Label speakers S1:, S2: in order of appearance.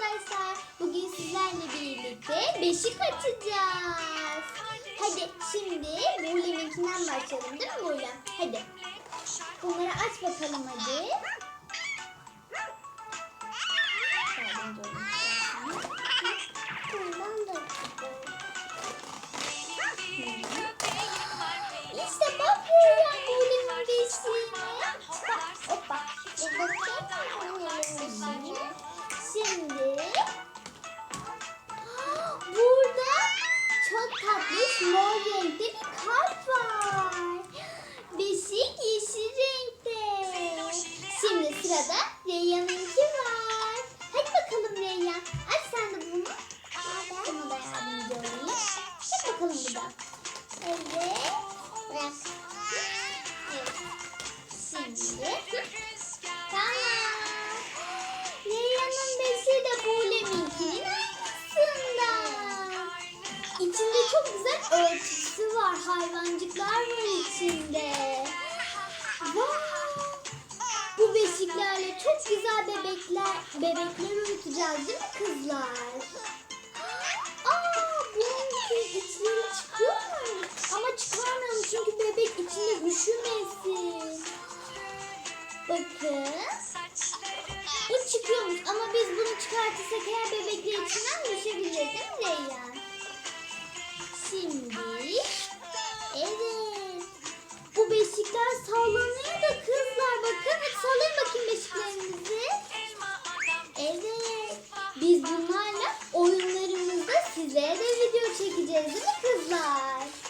S1: arkadaşlar. Bugün sizlerle birlikte beşik açacağız. Hadi şimdi Buğulem'inkinden başlayalım değil mi Buğulem? Hadi. Bunları aç bakalım hadi. Evet.
S2: Bırak.
S1: Evet. Şimdi. Tamam. Leyla'nın besi de Buğulem'inkinin aynısından. İçinde çok güzel örtüsü var. Hayvancıklar var içinde. Vay! Bu beşiklerle çok güzel bebekler bebekler uyutacağız değil mi üşümesin. Bakın. Bu çıkıyormuş ama biz bunu çıkartırsak her bebekler içinden düşebilir değil mi Reyyan? Şimdi. Evet. Bu beşikler sallanıyor da kızlar bakın. Hadi sallayın bakayım beşiklerinizi. Evet. Biz bunlarla oyunlarımızda size de video çekeceğiz değil mi kızlar?